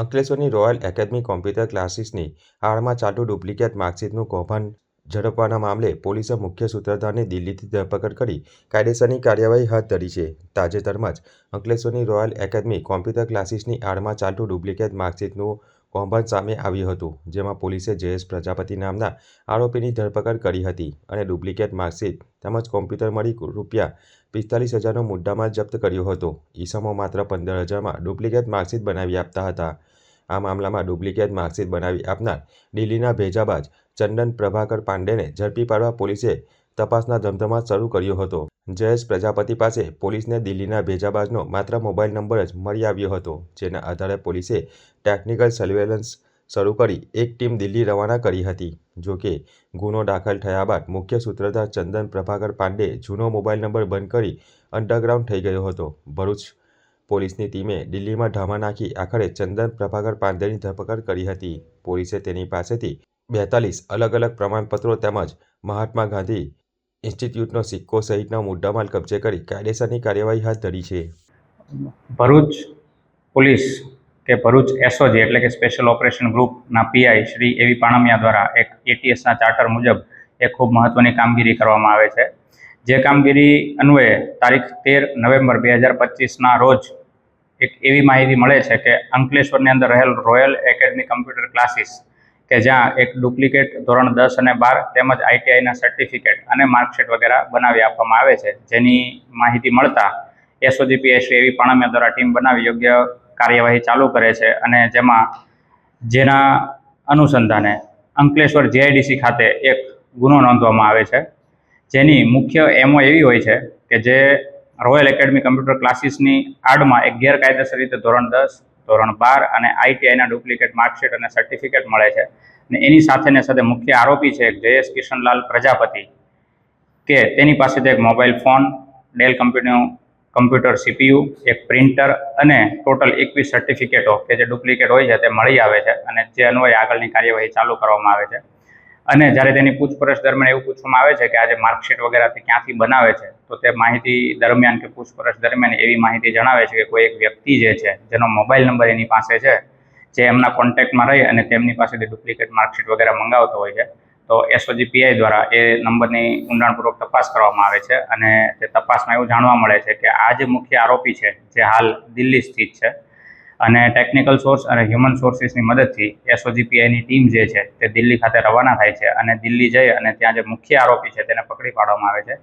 અંકલેશ્વરની royal academy computer ક્લાસીસની આડમાં ચાલતું ડુપ્લિકેટ માર્કશીટનું કૌભાંડ ઝડપવાના મામલે પોલીસે મુખ્ય સૂત્રધારની દિલ્હીથી ધરપકડ કરી કાયદેસરની કાર્યવાહી હાથ ધરી છે. તાજેતરમાં જ અંકલેશ્વરની રોયલ એકેડમી કોમ્પ્યુટર ક્લાસીસની આડમાં ચાલતું ડુપ્લિકેટ માર્કશીટનું કૌભાંડ સામે આવ્યું હતું, જેમાં પોલીસે જયેશ પ્રજાપતિ નામના આરોપીની ધરપકડ કરી હતી અને ડુપ્લિકેટ માર્કશીટ તેમજ કોમ્પ્યુટર મળી રૂપિયા પિસ્તાલીસ હજારનો મુદ્દામાલ જપ્ત કર્યો હતો. ઈસમો માત્ર પંદર હજારમાં ડુપ્લિકેટ માર્કશીટ બનાવી આપતા હતા. આ મામલામાં ડુપ્લિકેટ માર્કશીટ બનાવી આપનાર દિલ્હીના ભેજાબાજ ચંદન પ્રભાકર પાંડેને ઝડપી પાડવા પોલીસે તપાસના ધમધમાટ શરૂ કર્યો હતો. જયેશ પ્રજાપતિ પાસે પોલીસને દિલ્હીના ભેજાબાજનો માત્ર મોબાઈલ નંબર જ મળી આવ્યો હતો, જેના આધારે પોલીસે ટેકનિકલ સર્વેલન્સ શરૂ કરી એક ટીમ દિલ્હી રવાના કરી હતી. જોકે ગુનો દાખલ થયા બાદ મુખ્ય સૂત્રધાર ચંદન પ્રભાકર પાંડે જૂનો મોબાઈલ નંબર બંધ કરી અંડરગ્રાઉન્ડ થઈ ગયો હતો. ભરૂચ પોલીસની ટીમે દિલ્હીમાં ધામા નાખી આખરે ચંદન પ્રભાકર પાંડેની ધરપકડ કરી હતી. પોલીસે તેની પાસેથી બેતાલીસ અલગ અલગ પ્રમાણપત્રો તેમજ મહાત્મા ગાંધી ઇન્સ્ટિટ્યૂટનો સિક્કો સહિતના મુદ્દામાલ કબજે કરી કાયદેસરની કાર્યવાહી હાથ ધરી છે. ભરૂચ પોલીસ કે ભરૂચ એસઓજી એટલે કે સ્પેશિયલ ઓપરેશન ગ્રુપના PI Shri A V Panmiya દ્વારા એક એટીએસના ચાર્ટર મુજબ એ ખૂબ મહત્ત્વની કામગીરી કરવામાં આવે છે. જે કામગીરી અન્વયે તારીખ તેર નવેમ્બર બે હજાર પચીસના રોજ એક એવી માહિતી મળે છે કે અંકલેશ્વરની અંદર રહેલ રોયલ એકેડમી કમ્પ્યુટર ક્લાસીસ કે જ્યાં એક ડુપ્લિકેટ ધોરણ દસ અને બાર તેમજ આઈટીઆઈના સર્ટિફિકેટ અને માર્કશીટ વગેરે બનાવી આપવામાં આવે છે. જેની માહિતી મળતા એસઓજીપીએ શ્રી એવી પાણમિયા દ્વારા ટીમ બનાવી યોગ્ય કાર્યવાહી ચાલુ કરે છે અને જેમાં જેના અનુસંધાને અંકલેશ્વર જેઆઈડીસી ખાતે એક ગુનો નોંધવામાં આવે છે. જેની મુખ્ય એમો એવી હોય છે કે જે રોયલ એકેડમી કમ્પ્યુટર ક્લાસીસની આડમાં એક ગેરકાયદેસર રીતે ધોરણ દસ, ધોરણ બાર અને આઈટીઆઈના ડુપ્લિકેટ માર્કશીટ અને સર્ટિફિકેટ મળે છે. અને એની સાથે ને સાથે મુખ્ય આરોપી છે જયેશ કિશનલાલ પ્રજાપતિ, કે તેની પાસેથી એક મોબાઈલ ફોન ડેલ કંપનીનું કમ્પ્યુટર સીપીયુ એક પ્રિન્ટર અને ટોટલ એકવીસ સર્ટિફિકેટો કે જે ડુપ્લિકેટ હોય છે તે મળી આવે છે અને જે અન્વયે આગળની કાર્યવાહી ચાલુ કરવામાં આવે છે. અને જ્યારે તેની પૂછપરછ દરમિયાન એવું પૂછવામાં આવે છે કે આજે માર્કશીટ વગેરેથી ક્યાંથી બનાવે છે, તો તે માહિતી દરમિયાન કે પૂછપરછ દરમિયાન એવી માહિતી જણાવે છે કે કોઈ એક વ્યક્તિ જે છે, જેનો મોબાઈલ નંબર એની પાસે છે, જે એમના કોન્ટેક્ટમાં રહી અને તેમની પાસેથી ડુપ્લિકેટ માર્કશીટ વગેરે મંગાવતો હોય છે, તો એસઓજી પીઆઈ દ્વારા એ નંબરની ઊંડાણપૂર્વક તપાસ કરવામાં આવે છે અને તે તપાસમાં એવું જાણવા મળે છે કે આ જે મુખ્ય આરોપી છે, જે હાલ દિલ્હી સ્થિત છે અને ટેકનિકલ સોર્સ અને હ્યુમન સોર્સિસની મદદથી એસઓજીપીઆઈની ટીમ જે છે તે દિલ્હી ખાતે રવાના થાય છે અને દિલ્હી જઈ અને ત્યાં જે મુખ્ય આરોપી છે તેને પકડી પાડવામાં આવે છે.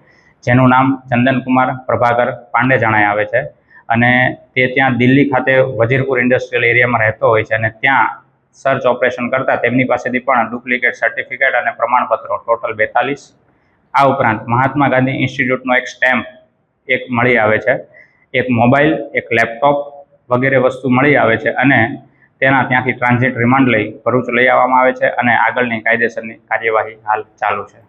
જેનું નામ ચંદનકુમાર પ્રભાકર પાંડે જણાય આવે છે. અને તે ત્યાં દિલ્હી ખાતે વજીરપુર ઇન્ડસ્ટ્રીયલ એરિયામાં રહેતો હોય છે અને ત્યાં સર્ચ ઓપરેશન કરતાં તેમની પાસેથી પણ ડુપ્લિકેટ સર્ટિફિકેટ અને પ્રમાણપત્રો ટોટલ બેતાલીસ. આ ઉપરાંત મહાત્મા ગાંધી ઇન્સ્ટિટ્યૂટનો એક સ્ટેમ્પ એક મળી આવે છે. એક મોબાઈલ એક લેપટોપ વગેરે વસ્તુ મળી આવે છે અને તેના ત્યાંથી ટ્રાન્ઝિટ રિમાન્ડ લઈ ભરૂચ લઈ આવવામાં આવે છે અને આગળની કાયદેસરની કાર્યવાહી હાલ ચાલુ છે.